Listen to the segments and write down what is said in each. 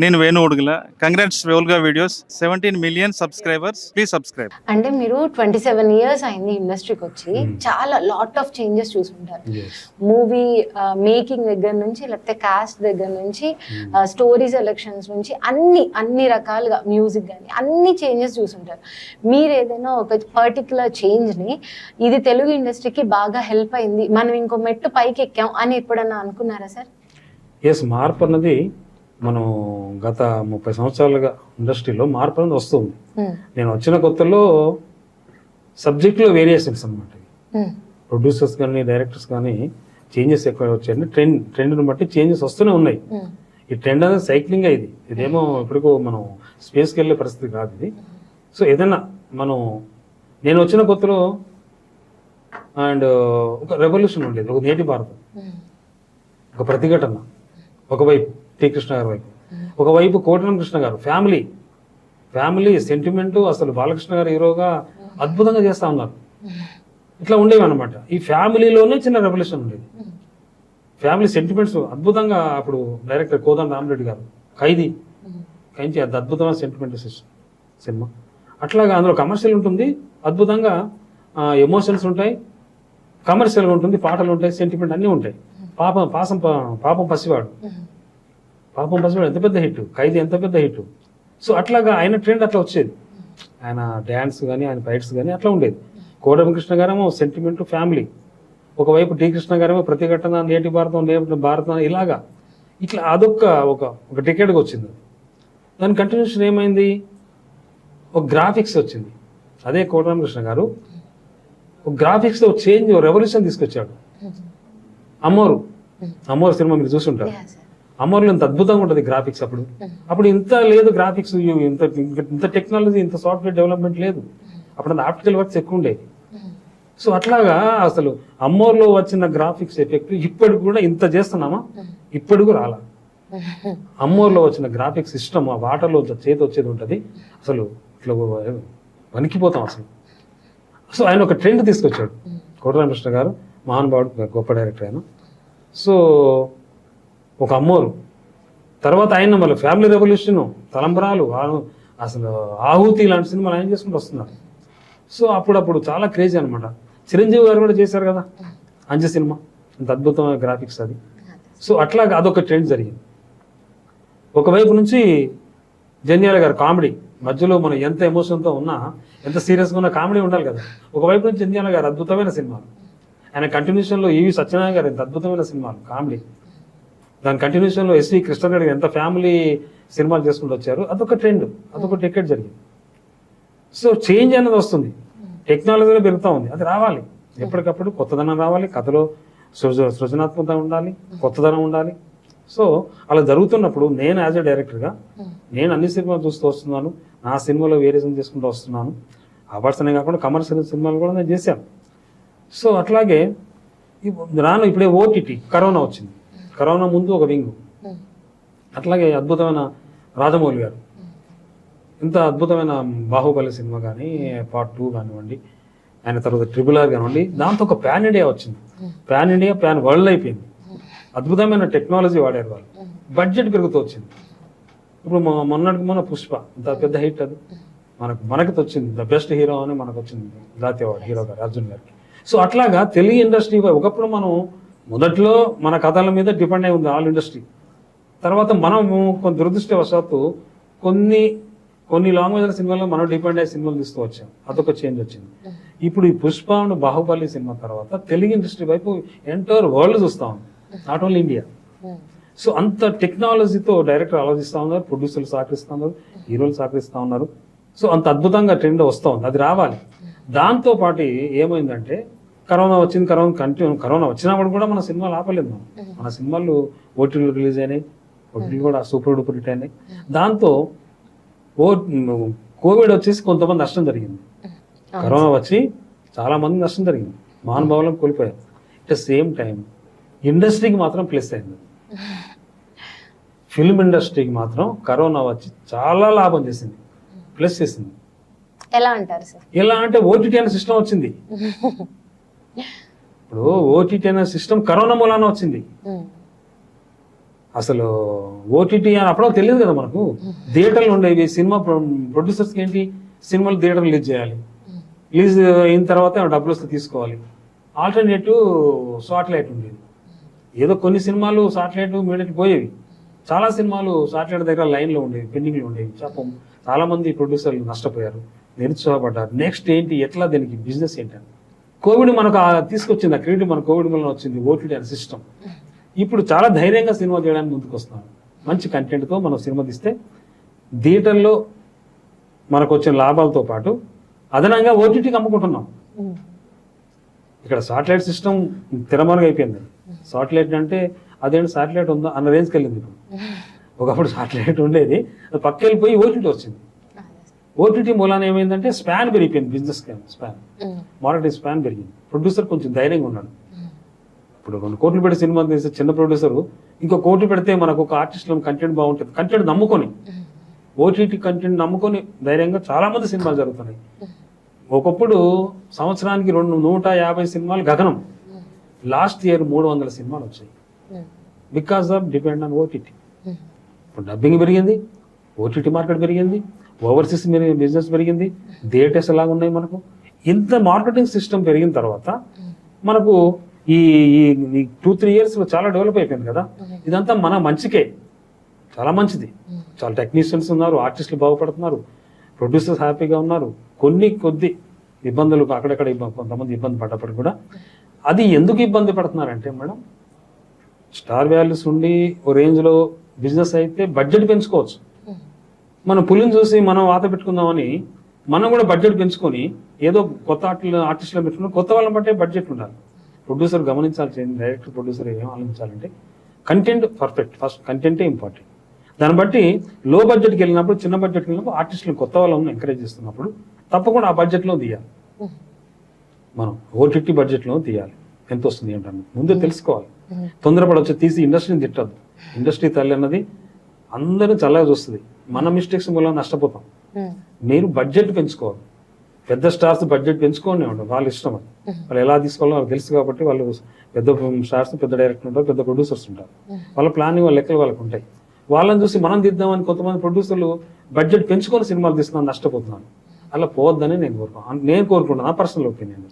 నేను Venu Udugula. Congrats వెల్గా videos seventeen million subscribers please subscribe అంటే మీరు ట్వంటీ సెవెన్ ఇయర్స్ అయింది ఇండస్ట్రీకి వచ్చి చాలా లాట్ ఆఫ్ చేంజెస్ చూసుంటారు. మూవీ మేకింగ్ దగ్గర నుంచి లేకపోతే కాస్ట్ దగ్గర నుంచి స్టోరీ సెలెక్షన్స్ నుంచి అన్ని అన్ని రకాలుగా మ్యూజిక్ కానీ అన్ని చేంజెస్ చూసుంటారు. మీరు ఏదైనా ఒక పర్టికులర్ చేంజ్ని ఇది తెలుగు ఇండస్ట్రీకి బాగా హెల్ప్ అయింది మనం ఇంకో మెట్టు పైకి ఎక్కాం అని ఎప్పుడన్నా అనుకున్నారా సార్? ఎస్ మార్పు అన్నది మనం గత ముప్పై సంవత్సరాలుగా ఇండస్ట్రీలో మార్పు అనేది వస్తుంది. నేను వచ్చిన కొత్తలో సబ్జెక్ట్లో వేరియేషన్స్ అనమాట ప్రొడ్యూసర్స్ కానీ డైరెక్టర్స్ కానీ చేంజెస్ ఎక్కువ వచ్చాయండి. ట్రెండ్ ట్రెండ్ని బట్టి చేంజెస్ వస్తూనే ఉన్నాయి. ఈ ట్రెండ్ అనేది సైక్లింగ్ ఇది. ఇదేమో ఇప్పటికో మనం స్పేస్కి వెళ్ళే పరిస్థితి కాదు ఇది. సో ఏదైనా మనం నేను వచ్చిన కొత్తలో అండ్ ఒక రెవల్యూషన్ ఉండేది. ఒక నేటి భారతం. ఒక ప్రతిఘటన. ఒకవైపు. టి కృష్ణ గారి వైపు. ఒకవైపు కోటనం కృష్ణ గారు ఫ్యామిలీ. ఫ్యామిలీ సెంటిమెంట్ అసలు బాలకృష్ణ గారు హీరోగా అద్భుతంగా చేస్తా ఉన్నారు. ఇట్లా ఉండేవి అనమాట ఈ ఫ్యామిలీలోనే చిన్న రెవల్యూషన్ ఉండేది. ఫ్యామిలీ సెంటిమెంట్స్ అద్భుతంగా అప్పుడు డైరెక్టర్ కోదండ రామరెడ్డి గారు ఖైదీ. ఖైదీ అది అద్భుతమైన సెంటిమెంట్ సినిమా. అట్లాగా అందులో కమర్షియల్ ఉంటుంది. అద్భుతంగా ఎమోషన్స్ ఉంటాయి. కమర్షియల్గా ఉంటుంది పాటలు ఉంటాయి సెంటిమెంట్ అన్నీ ఉంటాయి. పాపం పాసం పాపం పసివాడు. పాపం పసివాడు ఎంత పెద్ద హిట్? ఖైదీ ఎంత పెద్ద హిట్? సో అట్లాగా ఆయన ట్రెండ్ అట్లా వచ్చేది. ఆయన డ్యాన్స్ కానీ ఆయన ఫైట్స్ కానీ అట్లా ఉండేది. కోటమకృష్ణ గారేమో సెంటిమెంట్ ఫ్యామిలీ ఒకవైపు టీ కృష్ణ గారేమో ప్రతిఘటన నేటి భారతం నేటి భారతం ఇలాగా. ఇట్లా అదొక ఒక ఒక టికెట్కి వచ్చింది. దాని కంటిన్యూషన్ ఏమైంది? ఒక గ్రాఫిక్స్ వచ్చింది. అదే కోటరామకృష్ణ గారు. ఒక గ్రాఫిక్స్లో చేంజ్ రెవల్యూషన్ తీసుకొచ్చాడు. అమ్మోరు అమ్మోరు సినిమా మీరు చూసుంటారు. అమ్మోర్లో ఇంత అద్భుతంగా ఉంటుంది గ్రాఫిక్స్ అప్పుడు. అప్పుడు ఇంత లేదు గ్రాఫిక్స్ ఇంత ఇంత టెక్నాలజీ ఇంత సాఫ్ట్వేర్ డెవలప్మెంట్ లేదు. అప్పుడు అంత ఆప్టికల్ వర్క్స్ ఎక్కువ ఉండేది సో అట్లాగా అసలు అమ్మోర్లో వచ్చిన గ్రాఫిక్స్ ఎఫెక్ట్ ఇప్పటికి కూడా ఇంత చేస్తున్నామా? ఇప్పటికి రాలా. అమ్మోర్లో వచ్చిన గ్రాఫిక్స్ సిస్టమ్ ఆ వాటర్లో చేతి వచ్చేది ఉంటుంది. అసలు ఇట్లా వణికిపోతాం అసలు. సో ఆయన ఒక ట్రెండ్ తీసుకొచ్చాడు. కోటరామకృష్ణ గారు మహానుభావుడు గొప్ప డైరెక్టర్ ఆయన. సో ఒక అమ్మోరు. తర్వాత ఆయన మళ్ళీ ఫ్యామిలీ రెవల్యూషన్ తలంబరాలు అసలు ఆహుతి లాంటి సినిమాలు ఆయన చేసుకుంటూ వస్తున్నారు. సో అప్పుడప్పుడు చాలా క్రేజీ అనమాట చిరంజీవి గారు కూడా చేశారు కదా అంజ సినిమా. అంత అద్భుతమైన గ్రాఫిక్స్ అది. సో అట్లాగా అదొక ట్రెండ్ జరిగింది. ఒకవైపు నుంచి జన్యాల గారు కామెడీ మధ్యలో మనం ఎంత ఎమోషన్తో ఉన్నా ఎంత సీరియస్గా ఉన్నా కామెడీ ఉండాలి కదా. ఒకవైపు నుంచి జన్యాల గారు అద్భుతమైన సినిమాలు. ఆయన కంటిన్యూషన్లో ఈవి సత్యనారాయణ గారు ఎంత అద్భుతమైన సినిమాలు కామెడీ. దాని కంటిన్యూషన్లో ఎస్వి కృష్ణగారు ఎంత ఫ్యామిలీ సినిమాలు చేసుకుంటూ వచ్చారు అదొక ట్రెండ్ అదొక టికెట్ జరిగింది. సో చేంజ్ అనేది వస్తుంది. టెక్నాలజీలో పెరుగుతూ ఉంది అది రావాలి. ఎప్పటికప్పుడు కొత్తదనం రావాలి కథలో సృజ సృజనాత్మకత ఉండాలి కొత్తదనం ఉండాలి. సో అలా జరుగుతున్నప్పుడు నేను యాజ్ ఎ డైరెక్టర్గా నేను అన్ని సినిమాలు చూస్తూ వస్తున్నాను నా సినిమాలో వేరియేషన్ చేసుకుంటూ వస్తున్నాను. అవార్డ్స్ అనే కాకుండా కమర్షియల్ సినిమాలు కూడా నేను చేశాను. సో అట్లాగే రాను ఇప్పుడే ఓటీటీ కరోనా వచ్చింది. కరోనా ముందు ఒక వింగు. అట్లాగే అద్భుతమైన రాజమౌళి గారు. ఇంత అద్భుతమైన బాహుబలి సినిమా కానీ పార్ట్ టూ కానివ్వండి ఆయన తర్వాత ట్రిపుల్ ఆర్ కానివ్వండి దాంతో ఒక ప్యాన్ ఇండియా వచ్చింది. ప్యాన్ ఇండియా ప్యాన్ వరల్డ్ అయిపోయింది. అద్భుతమైన టెక్నాలజీ వాడారు వాళ్ళు. బడ్జెట్ పెరుగుతూ వచ్చింది. ఇప్పుడు మొన్నటికి మొన్న పుష్ప ఇంత పెద్ద హిట్ అది. మనకు మనకి వచ్చింది ద బెస్ట్ హీరో అని మనకు వచ్చింది జాతీయ హీరో గారు అర్జున్ గారికి. సో అట్లాగా తెలుగు ఇండస్ట్రీ ఒకప్పుడు మనం మొదట్లో మన కథల మీద డిపెండ్ అయి ఉంది ఆల్ ఇండస్ట్రీ. తర్వాత మనము కొంత దురదృష్టవశాత్తు కొన్ని కొన్ని లాంగ్వేజ్ల సినిమాల్లో మనం డిపెండ్ అయ్యే సినిమాలు తీసుకువచ్చాం. అదొక చేంజ్ వచ్చింది. ఇప్పుడు ఈ పుష్ప అండ్ బాహుబలి సినిమా తర్వాత తెలుగు ఇండస్ట్రీ వైపు ఎంటైర్ వరల్డ్ చూస్తా ఉంది నాట్ ఓన్లీ ఇండియా సో అంత టెక్నాలజీతో డైరెక్టర్ ఆలోచిస్తూ ఉన్నారు ప్రొడ్యూసర్లు సహకరిస్తూ ఉన్నారు హీరోలు సహకరిస్తూ ఉన్నారు. సో అంత అద్భుతంగా ట్రెండ్ వస్తూ ఉంది. అది రావాలి. దాంతో పాటు ఏమైందంటే కరోనా వచ్చింది కరోనా కంటిన్యూ కరోనా వచ్చినప్పుడు కూడా మన సినిమాలు ఆపలేదు మనం. మన సినిమాలు ఓటీలు రిలీజ్ అయినాయి ఓటీలు కూడా సూపర్ డూపర్ హిట్ అయినాయి. దాంతో ఓ కోవిడ్ వచ్చేసి కొంతమంది నష్టం జరిగింది. కరోనా వచ్చి చాలా మంది నష్టం జరిగింది. మహానుభావులను కోల్పోయారు. అట్ ద సేమ్ టైం ఇండస్ట్రీకి మాత్రం ప్లస్ అయింది. ఫిల్మ్ ఇండస్ట్రీకి మాత్రం కరోనా వచ్చి చాలా లాభం చేసింది. ప్లస్ చేసింది. ఎలా అంటారు ఎలా అంటే ఓటీటీ అనే సిస్టమ్ వచ్చింది. ఇప్పుడు ఓటీటీ అనే సిస్టమ్ కరోనా మూలాన వచ్చింది. అసలు ఓటీటీ అని అప్పుడో తెలియదు కదా మనకు. థియేటర్లు ఉండేవి. సినిమా ప్రొడ్యూసర్స్కి ఏంటి? సినిమాలు థియేటర్ రిలీజ్ చేయాలి. రిలీజ్ అయిన తర్వాత డబ్బులు వస్తే తీసుకోవాలి. ఆల్టర్నేటివ్ సాటిలైట్ ఉండేది. ఏదో కొన్ని సినిమాలు సాటిలైట్ మీడియట్ పోయేవి. చాలా సినిమాలు సాటిలైట్ దగ్గర లైన్లో ఉండేవి పెండింగ్లో ఉండేవి. పాపం చాలా మంది ప్రొడ్యూసర్లు నష్టపోయారు నిరుత్సాహపడ్డారు. నెక్స్ట్ ఏంటి? ఎట్లా దీనికి బిజినెస్ ఏంటని. కోవిడ్ మనకు ఆ తీసుకొచ్చింది ఆ క్రెడిట్ మన కోవిడ్ వల్ల వచ్చింది ఓటీటీ అనే సిస్టమ్ ఇప్పుడు చాలా ధైర్యంగా సినిమా చేయడానికి ముందుకు వస్తున్నాం మంచి కంటెంట్తో మనం సినిమా తీస్తే థియేటర్లో మనకు వచ్చిన లాభాలతో పాటు అదనంగా ఓటీటీకి అమ్ముకుంటున్నాం. ఇక్కడ సాటిలైట్ సిస్టమ్ తిరమరుగా అయిపోయింది. సాటిలైట్ అంటే అదేంటి సాటిలైట్ ఉందా? అన్న రేంజ్కి వెళ్ళింది ఇప్పుడు. ఒకప్పుడు సాటిలైట్ ఉండేది అది పక్క వెళ్ళిపోయి ఓటీటీ వచ్చింది. ఓటీటీ మూలాన ఏమైందంటే స్పాన్ పెరిగిపోయింది బిజినెస్ స్పాన్. మార్కెట్ స్పాన్ పెరిగింది. ప్రొడ్యూసర్ కొంచెం ధైర్యంగా ఉన్నాడు. ఇప్పుడు రెండు కోట్లు పెట్టి సినిమా తీసే చిన్న ప్రొడ్యూసర్ ఇంకో కోట్లు పెడితే మనకు ఒక ఆర్టిస్ట్ కంటెంట్ బాగుంటుంది. కంటెంట్ నమ్ముకొని ఓటీటీ కంటెంట్ నమ్ముకొని ధైర్యంగా చాలా మంది సినిమాలు జరుగుతున్నాయి. ఒకప్పుడు సంవత్సరానికి రెండు నూట యాభై సినిమాలు గగనం. లాస్ట్ ఇయర్ మూడు వందల సినిమాలు వచ్చాయి. Because of depend on OTT ఇప్పుడు డబ్బింగ్ పెరిగింది ఓటీటీ మార్కెట్ పెరిగింది ఓవర్సీస్ బిజినెస్ పెరిగింది థియేటర్స్ ఎలాగ ఉన్నాయి మనకు? ఇంత మార్కెటింగ్ సిస్టమ్ పెరిగిన తర్వాత మనకు ఈ ఈ టూ త్రీ ఇయర్స్ చాలా డెవలప్ అయిపోయింది కదా? ఇదంతా మన మంచికే. చాలా మంచిది. చాలా టెక్నీషియన్స్ ఉన్నారు ఆర్టిస్టులు బాగుపడుతున్నారు ప్రొడ్యూసర్స్ హ్యాపీగా ఉన్నారు. కొన్ని కొద్ది ఇబ్బందులు అక్కడక్కడ కొంతమంది ఇబ్బంది పడ్డప్పుడు కూడా అది ఎందుకు ఇబ్బంది పడుతున్నారంటే మేడం స్టార్ వాల్యూస్ ఉండి ఓ రేంజ్లో బిజినెస్ అయితే బడ్జెట్ పెంచుకోవచ్చు. మనం పులిని చూసి మనం వాత పెట్టుకుందామని మనం కూడా బడ్జెట్ పెంచుకొని ఏదో కొత్త ఆర్టిల్ ఆర్టిస్టులు పెట్టుకుని కొత్త వాళ్ళని బట్టే బడ్జెట్ ఉండాలి. ప్రొడ్యూసర్ గమనించాల్సి డైరెక్టర్ ప్రొడ్యూసర్ ఏం ఆలోచించాలంటే కంటెంట్ పర్ఫెక్ట్ ఫస్ట్ కంటెంటే ఇంపార్టెంట్ దాన్ని బట్టి లో బడ్జెట్కి వెళ్ళినప్పుడు చిన్న బడ్జెట్కి వెళ్ళినప్పుడు ఆర్టిస్టులు కొత్త వాళ్ళని ఎంకరేజ్ చేస్తున్నప్పుడు తప్పకుండా ఆ బడ్జెట్లో తీయాలి. మనం ఓటీటీ బడ్జెట్లో తీయాలి. ఎంత వస్తుంది ఏంటన్నది ముందే తెలుసుకోవాలి. తొందరపడి వచ్చి తీసి ఇండస్ట్రీని తిట్టద్దు. ఇండస్ట్రీ తల్లి అన్నది అందరూ చల్లగా చూస్తుంది. మన మిస్టేక్స్ వల్ల నష్టపోతాం. మీరు బడ్జెట్ పెంచుకోవాలి. పెద్ద స్టార్స్ బడ్జెట్ పెంచుకొని ఉండదు వాళ్ళ ఇష్టం అది. వాళ్ళు ఎలా తీసుకోవాలో వాళ్ళకి తెలుసు కాబట్టి వాళ్ళు పెద్ద స్టార్స్ పెద్ద డైరెక్టర్ ఉంటారు పెద్ద ప్రొడ్యూసర్స్ ఉంటారు. వాళ్ళ ప్లానింగ్ వాళ్ళ లెక్కలు వాళ్ళకి ఉంటాయి. వాళ్ళని చూసి మనం తీద్దామని కొంతమంది ప్రొడ్యూసర్లు బడ్జెట్ పెంచుకొని సినిమాలు తీస్తున్నాను నష్టపోతున్నాను అలా పోవద్దని నేను కోరుకున్నాను నేను కోరుకుంటున్నాను నా పర్సనల్ ఒపీనియన్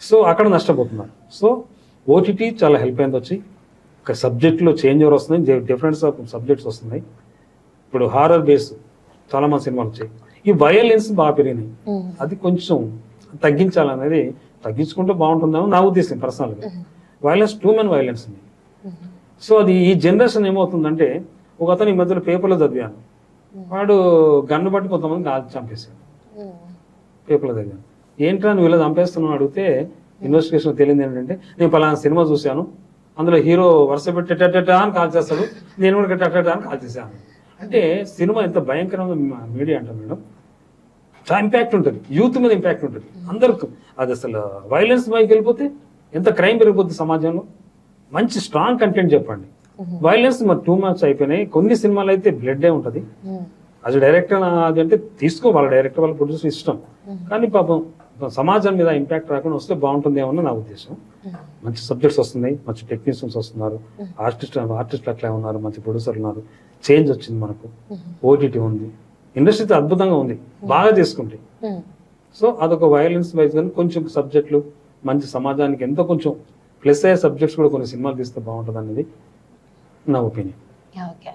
సో అక్కడ నష్టపోతున్నారు. సో ఓటీటీ చాలా హెల్ప్ అయింది వచ్చి. ఒక సబ్జెక్ట్లో చేంజ్ ఓవర్ వస్తుంది డిఫరెన్స్ ఆఫ్ సబ్జెక్ట్స్ వస్తున్నాయి. ఇప్పుడు హారర్ బేస్ చాలా మంది సినిమాలు వచ్చాయి. ఈ వయలెన్స్ బాగా పెరిగినాయి. అది కొంచెం తగ్గించాలనేది తగ్గించుకుంటే బాగుంటుందేమో నా ఉద్దేశం పర్సనల్గా వైలెన్స్ టూ మెన్ వైలెన్స్ ఉంది సో అది ఈ జనరేషన్ ఏమవుతుందంటే ఒక అతను ఈ మధ్యలో పేపర్లో చదివాను. వాడు గన్ను బట్టి కొంతమంది కాల్చి చంపేశాడు. పేపర్లో చదివాను. ఏంట్రా నువ్వు ఇలా చంపేస్తున్నావు? అడిగితే ఇన్వెస్టిగేషన్ తెలియదు ఏంటంటే నేను పలానా సినిమా చూశాను. అందులో హీరో వరుస పెట్టి టట అని కాల్ చేస్తాడు. నేను కూడా టట అని కాల్ చేశాను. అంటే సినిమా ఎంత భయంకరమైన మీడియా అంటారు మేడం? చాలా ఇంపాక్ట్ ఉంటుంది. యూత్ మీద ఇంపాక్ట్ ఉంటుంది. అందరికి. అది అసలు వైలెన్స్ పైకి వెళ్ళిపోతే ఎంత క్రైమ్ పెరిగిపోతుంది సమాజంలో? మంచి స్ట్రాంగ్ కంటెంట్ చెప్పండి. వైలెన్స్ మరి టూ మచ్ అయిపోయినాయి. కొన్ని సినిమాలు అయితే బ్లడ్ ఉంటుంది. అది డైరెక్టర్ అది అంటే తీసుకో వాళ్ళ డైరెక్టర్ వాళ్ళ ప్రొడ్యూసర్ ఇష్టం. కానీ పాపం సమాజం మీద ఇంపాక్ట్ రాకుండా వస్తే బాగుంటుందేమో అని నా ఉద్దేశం. మంచి సబ్జెక్ట్స్ వస్తున్నాయి మంచి టెక్నీషియన్స్ వస్తున్నారు ఆర్టిస్ట్ ఆర్టిస్టులు అట్లా ఉన్నారు మంచి ప్రొడ్యూసర్లు ఉన్నారు. చేంజ్ వచ్చింది మనకు. ఓటీటీ ఉంది. ఇండస్ట్రీ అద్భుతంగా ఉంది. బాగా చేసుకుంటే సో అదొక వైలెన్స్ వైజ్ కానీ కొంచెం సబ్జెక్టులు మంచి సమాజానికి ఎంతో కొంచెం ప్లస్ అయ్యే సబ్జెక్ట్స్ కూడా కొన్ని సినిమాలు తీస్తే బాగుంటుంది అనేది నా ఒపీనియన్ ఓకే